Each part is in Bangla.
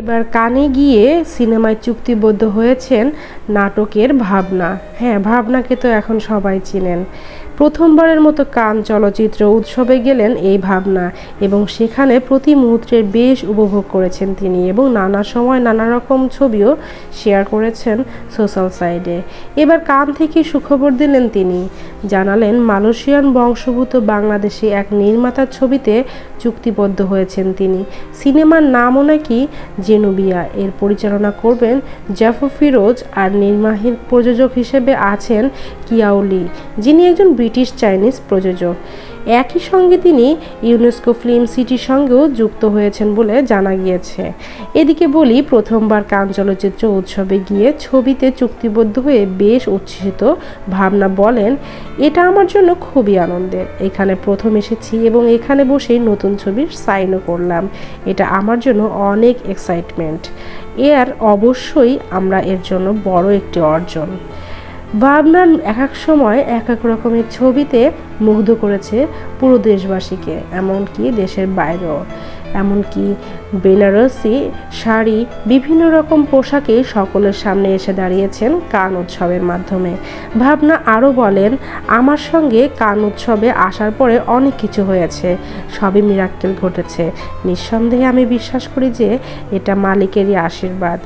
এবার কানে গিয়ে সিনেমায় চুক্তিবদ্ধ হয়েছেন নাটকের ভাবনা। হ্যাঁ ভাবনাকে তো এখন সবাই চিনেন। প্রথমবারের মতো কান চলচ্চিত্র উৎসবে গেলেন এই ভাবনা এবং সেখানে প্রতি মুহূর্তের বেশ উপভোগ করেছেন তিনি এবং নানা সময় নানা রকম ছবিও শেয়ার করেছেন সোশ্যাল সাইডে এবার কান থেকে সুখবর দিলেন তিনি। জানালেন, মালয়েশিয়ান বংশভূত বাংলাদেশি এক নির্মাতার ছবিতে চুক্তিবদ্ধ হয়েছেন তিনি। সিনেমার নামও নাকি জেনুবিয়া। এর পরিচালনা করবেন জাফর ফিরোজ আর নির্মাহীর প্রযোজক হিসেবে আছেন কিয়াউলি যিনি একজন ব্রিটিশ চাইনিজ প্রযোজক। একই সঙ্গে তিনি ইউনেস্কো ফিল্ম সিটির সঙ্গেও যুক্ত হয়েছেন বলে জানা গিয়েছে। এদিকে বলি, প্রথমবার কান চলচ্চিত্র উৎসবে গিয়ে ছবিতে চুক্তিবদ্ধ হয়ে বেশ উচ্ছ্বসিত ভাবনা বলেন, এটা আমার জন্য খুবই আনন্দের। এখানে প্রথম এসেছি এবং এখানে বসেই নতুন ছবির সাইনও করলাম। এটা আমার জন্য অনেক এক্সাইটমেন্ট এর অবশ্যই আমরা এর জন্য বড় একটি অর্জন। ভাবনার এক এক সময় এক এক রকমের ছবিতে মুগ্ধ করেছে পুরো দেশবাসীকে, এমনকি দেশের বাইরেও। এমনকি বেনারসি শাড়ি বিভিন্ন রকম পোশাকে সকলের সামনে এসে দাঁড়িয়েছেন কান উৎসবের মাধ্যমে। ভাবনা আরও বলেন, আমার সঙ্গে কান উৎসবে আসার পরে অনেক কিছু হয়েছে, সবই মিরাক্কেল ঘটেছে। নিঃসন্দেহে আমি বিশ্বাস করি যে এটা মালিকেরই আশীর্বাদ।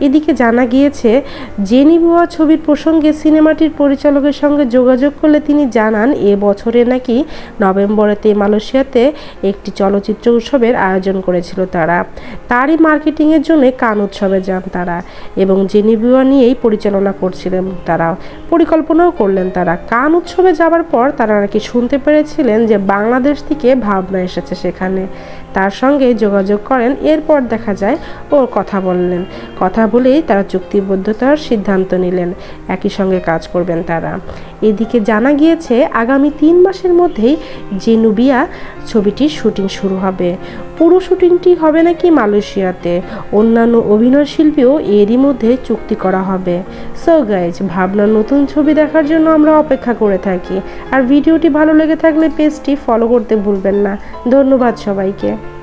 এদিকে জানা গিয়েছে জেনি জেনিবুয়া ছবির প্রসঙ্গে সিনেমাটির পরিচালকের সঙ্গে যোগাযোগ করলে তিনি জানান, এ বছরে নাকি নভেম্বরেতে মালয়েশিয়াতে একটি চলচ্চিত্র উৎসবের আয়োজন করেছিল তারা। তারই মার্কেটিংয়ের জন্য কান উৎসবে যান তারা এবং জেনি জেনিবুয়া নিয়েই পরিচালনা করছিলেন তারা পরিকল্পনাও করলেন তারা। কান উৎসবে যাবার পর তারা নাকি শুনতে পেরেছিলেন যে বাংলাদেশ থেকে ভাবনা এসেছে সেখানে। তার সঙ্গে যোগাযোগ করেন, এরপর দেখা যায় ও কথা বললেন। কথা বলেই তারা চুক্তিবদ্ধতার সিদ্ধান্ত নিলেন। একই সঙ্গে কাজ করবেন তারা। এদিকে জানা গিয়েছে, আগামী তিন মাসের মধ্যেই জেনুবিয়া ছবিটির শুটিং শুরু হবে। পুরো শুটিংটি হবে নাকি মালয়েশিয়াতে? অন্যান্য অভিনয় শিল্পীও এরই মধ্যে চুক্তি করা হবে। সো গাইজ ভাবনার নতুন ছবি দেখার জন্য আমরা অপেক্ষা করে থাকি। আর ভিডিওটি ভালো লেগে থাকলে পেজটি ফলো করতে ভুলবেন না। ধন্যবাদ সবাইকে।